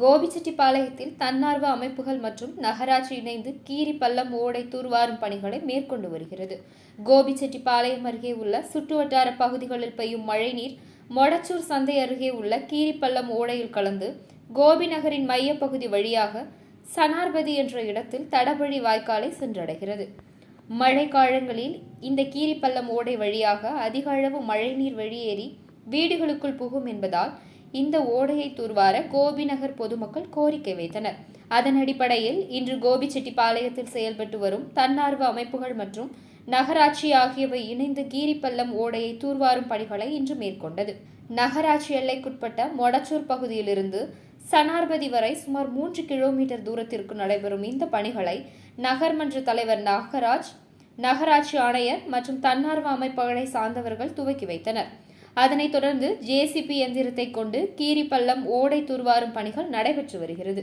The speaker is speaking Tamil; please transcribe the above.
கோபிச்செட்டிப்பாளையத்தில் தன்னார்வ அமைப்புகள் மற்றும் நகராட்சி இணைந்து கீரிப்பள்ளம் ஓடை தூர்வாரும் பணிகளை மேற்கொண்டு வருகிறது. கோபிச்செட்டிப்பாளையம் அருகே உள்ள சுற்றுவட்டார பகுதிகளில் பெய்யும் மழைநீர் மொடச்சூர் சந்தை அருகே உள்ள கீரிப்பள்ளம் ஓடையில் கலந்து கோபி நகரின் மையப்பகுதி வழியாக சனார்பதி என்ற இடத்தில் தடவழி வாய்க்காலை சென்றடைகிறது. மழை காலங்களில் இந்த கீரிப்பள்ளம் ஓடை வழியாக அதிக அளவு மழைநீர் வெளியேறி வீடுகளுக்குள் புகும் என்பதால் இந்த ஓடையை தூர்வார கோபி நகர் பொதுமக்கள் கோரிக்கை வைத்தனர். அதன் அடிப்படையில் இன்று கோபிச்செட்டிப்பாளையத்தில் செயல்பட்டு வரும் தன்னார்வ அமைப்புகள் மற்றும் நகராட்சி ஆகியவை இணைந்து கீரிப்பள்ளம் ஓடையை தூர்வாரும் பணிகளை இன்று மேற்கொண்டது. நகராட்சி எல்லைக்குட்பட்ட மொடச்சூர் பகுதியிலிருந்து சனார்பதி வரை சுமார் மூன்று கிலோமீட்டர் தூரத்திற்கு நடைபெறும் இந்த பணிகளை நகர்மன்ற தலைவர் நாகராஜ் நகராட்சி ஆணையர் மற்றும் தன்னார்வ அமைப்புகளை சார்ந்தவர்கள் துவக்கி வைத்தனர். அதனைத் தொடர்ந்து ஜேசிபி எந்திரத்தை கொண்டு கீரிப்பள்ளம் ஓடை தூர்வாரும் பணிகள் நடைபெற்று வருகிறது.